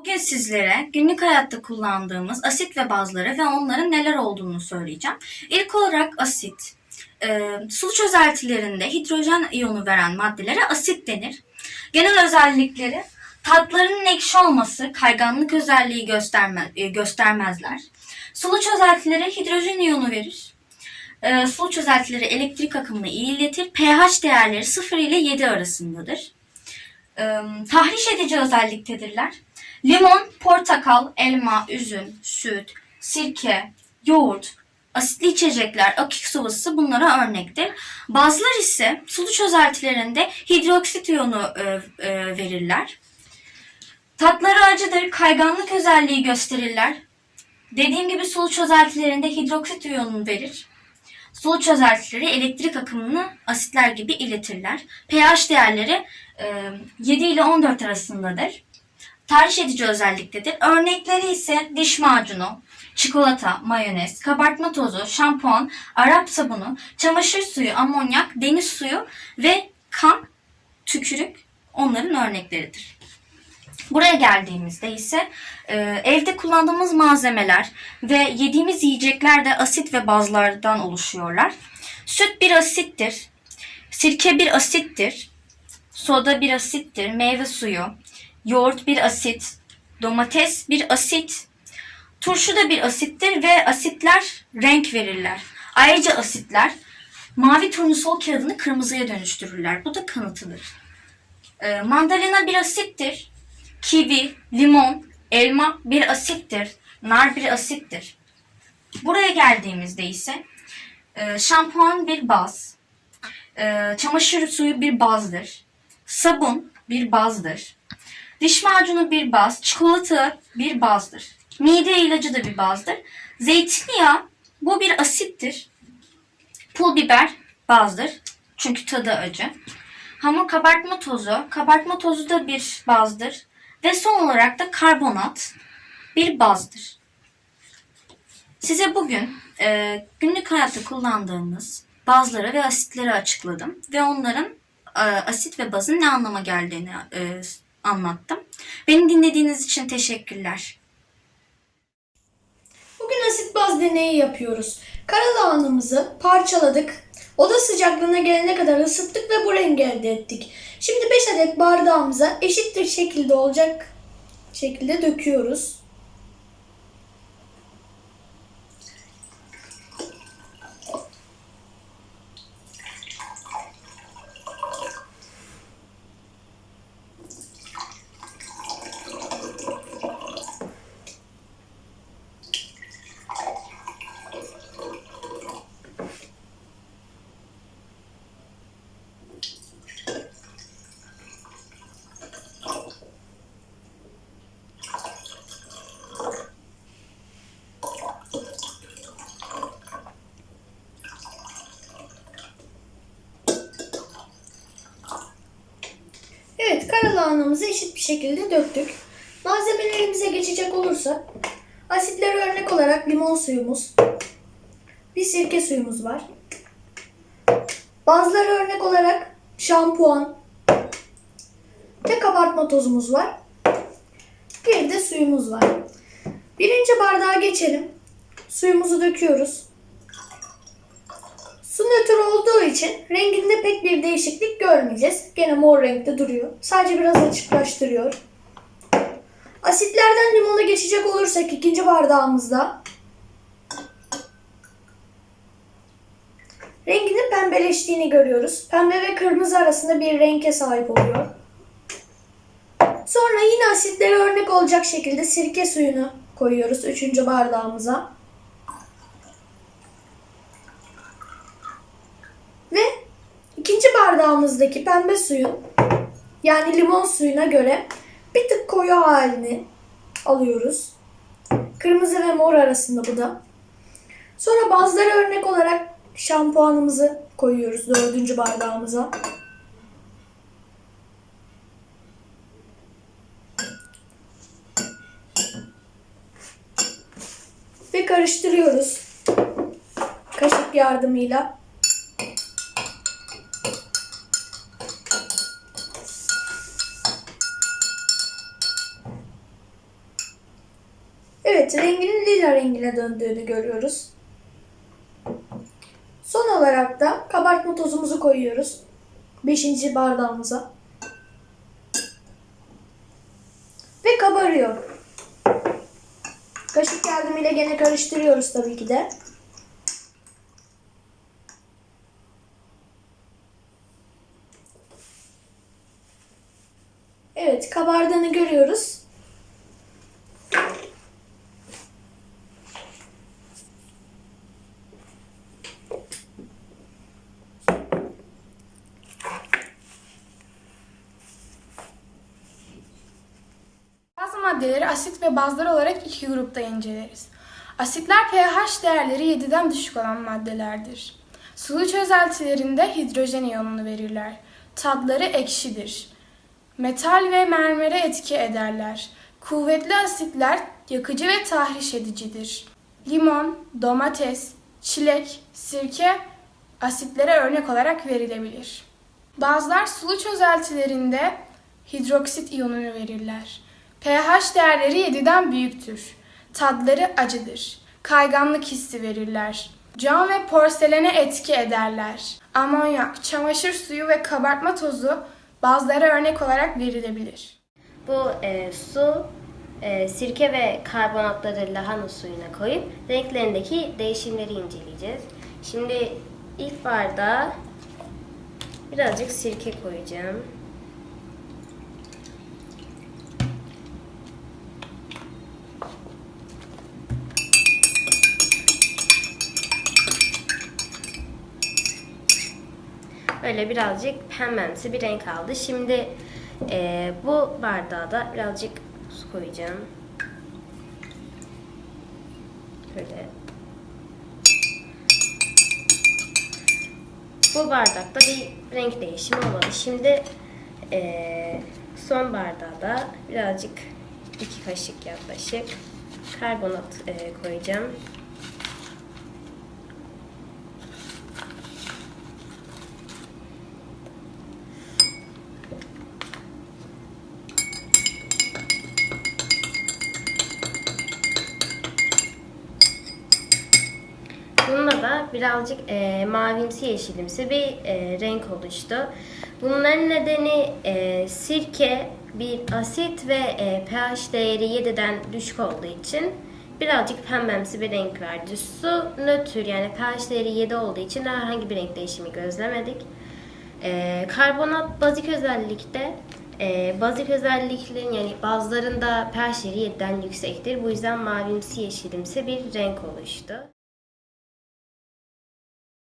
Bugün sizlere günlük hayatta kullandığımız asit ve bazları ve onların neler olduğunu söyleyeceğim. İlk olarak asit. e, su çözeltilerinde hidrojen iyonu veren maddelere asit denir. Genel özellikleri tatlarının ekşi olması, kayganlık özelliği gösterme, e, göstermezler. Sulu çözeltilere hidrojen iyonu verir. E, sulu çözeltileri elektrik akımını iyi iletir. pH değerleri 0 ile 7 arasındadır. E, tahriş edici özelliktedirler. Limon, portakal, elma, üzüm, süt, sirke, yoğurt, asitli içecekler, akik sıvısı bunlara örnektir. Bazılar ise sulu çözeltilerinde hidroksit iyonu e, e, verirler. Tatları acıdır, kayganlık özelliği gösterirler. Dediğim gibi sulu çözeltilerinde hidroksit iyonu verir. Sulu çözeltileri elektrik akımını asitler gibi iletirler. pH değerleri e, 7 ile 14 arasındadır tahriş edici özelliktedir. Örnekleri ise diş macunu, çikolata, mayonez, kabartma tozu, şampuan, Arap sabunu, çamaşır suyu, amonyak, deniz suyu ve kan, tükürük onların örnekleridir. Buraya geldiğimizde ise e, evde kullandığımız malzemeler ve yediğimiz yiyecekler de asit ve bazlardan oluşuyorlar. Süt bir asittir, sirke bir asittir, soda bir asittir, meyve suyu, yoğurt bir asit, domates bir asit, turşu da bir asittir ve asitler renk verirler. Ayrıca asitler mavi turnusol kağıdını kırmızıya dönüştürürler. Bu da kanıtıdır. Ee, mandalina bir asittir. Kivi, limon, elma bir asittir. Nar bir asittir. Buraya geldiğimizde ise e, şampuan bir baz, e, çamaşır suyu bir bazdır, sabun bir bazdır, Diş macunu bir baz, çikolata bir bazdır. Mide ilacı da bir bazdır. Zeytinyağı bu bir asittir. Pul biber bazdır. Çünkü tadı acı. Hamur kabartma tozu, kabartma tozu da bir bazdır. Ve son olarak da karbonat bir bazdır. Size bugün e, günlük hayatta kullandığımız bazları ve asitleri açıkladım. Ve onların e, asit ve bazın ne anlama geldiğini e, anlattım. Beni dinlediğiniz için teşekkürler. Bugün asit baz deneyi yapıyoruz. Karalağınımızı parçaladık. Oda sıcaklığına gelene kadar ısıttık ve bu rengi elde ettik. Şimdi 5 adet bardağımıza eşittir şekilde olacak şekilde döküyoruz. Bir şekilde döktük. Malzemelerimize geçecek olursak asitleri örnek olarak limon suyumuz, bir sirke suyumuz var. Bazıları örnek olarak şampuan ve kabartma tozumuz var. Bir de suyumuz var. Birinci bardağa geçelim. Suyumuzu döküyoruz. Su nötr olduğu için renginde pek bir değişiklik görmeyeceğiz. Gene mor renkte duruyor. Sadece biraz açıklaştırıyor. Asitlerden limona geçecek olursak ikinci bardağımızda renginin pembeleştiğini görüyoruz. Pembe ve kırmızı arasında bir renge sahip oluyor. Sonra yine asitlere örnek olacak şekilde sirke suyunu koyuyoruz üçüncü bardağımıza. Ve ikinci bardağımızdaki pembe suyun yani limon suyuna göre bir tık koyu halini alıyoruz. Kırmızı ve mor arasında bu da. Sonra bazıları örnek olarak şampuanımızı koyuyoruz dördüncü bardağımıza. Ve karıştırıyoruz. Kaşık yardımıyla. Renginin lila rengine döndüğünü görüyoruz. Son olarak da kabartma tozumuzu koyuyoruz. Beşinci bardağımıza. Ve kabarıyor. Kaşık yardımıyla gene karıştırıyoruz tabii ki de. Evet, kabardığını görüyoruz. Maddeleri asit ve bazlar olarak iki grupta inceleriz. Asitler pH değerleri 7'den düşük olan maddelerdir. Sulu çözeltilerinde hidrojen iyonunu verirler. Tadları ekşidir. Metal ve mermere etki ederler. Kuvvetli asitler yakıcı ve tahriş edicidir. Limon, domates, çilek, sirke asitlere örnek olarak verilebilir. Bazılar sulu çözeltilerinde hidroksit iyonunu verirler. pH değerleri 7'den büyüktür. Tadları acıdır. Kayganlık hissi verirler. Cam ve porselene etki ederler. Amonyak, çamaşır suyu ve kabartma tozu bazıları örnek olarak verilebilir. Bu e, su, e, sirke ve karbonatları lahana suyuna koyup renklerindeki değişimleri inceleyeceğiz. Şimdi ilk bardağa birazcık sirke koyacağım. Böyle birazcık pembemsi bir renk aldı. Şimdi e, bu bardağa da birazcık su koyacağım. Böyle. Bu bardakta bir renk değişimi olmadı. Şimdi e, son bardağa da birazcık iki kaşık yaklaşık karbonat e, koyacağım. Birazcık e, mavimsi yeşilimsi bir e, renk oluştu. Bunların nedeni e, sirke bir asit ve e, pH değeri 7'den düşük olduğu için birazcık pembemsi bir renk verdi. Su nötr yani pH değeri 7 olduğu için herhangi bir renk değişimi gözlemedik. E, karbonat bazik özellikte e, bazik özelliklerin yani bazılarında pH değeri 7'den yüksektir. Bu yüzden mavimsi yeşilimsi bir renk oluştu.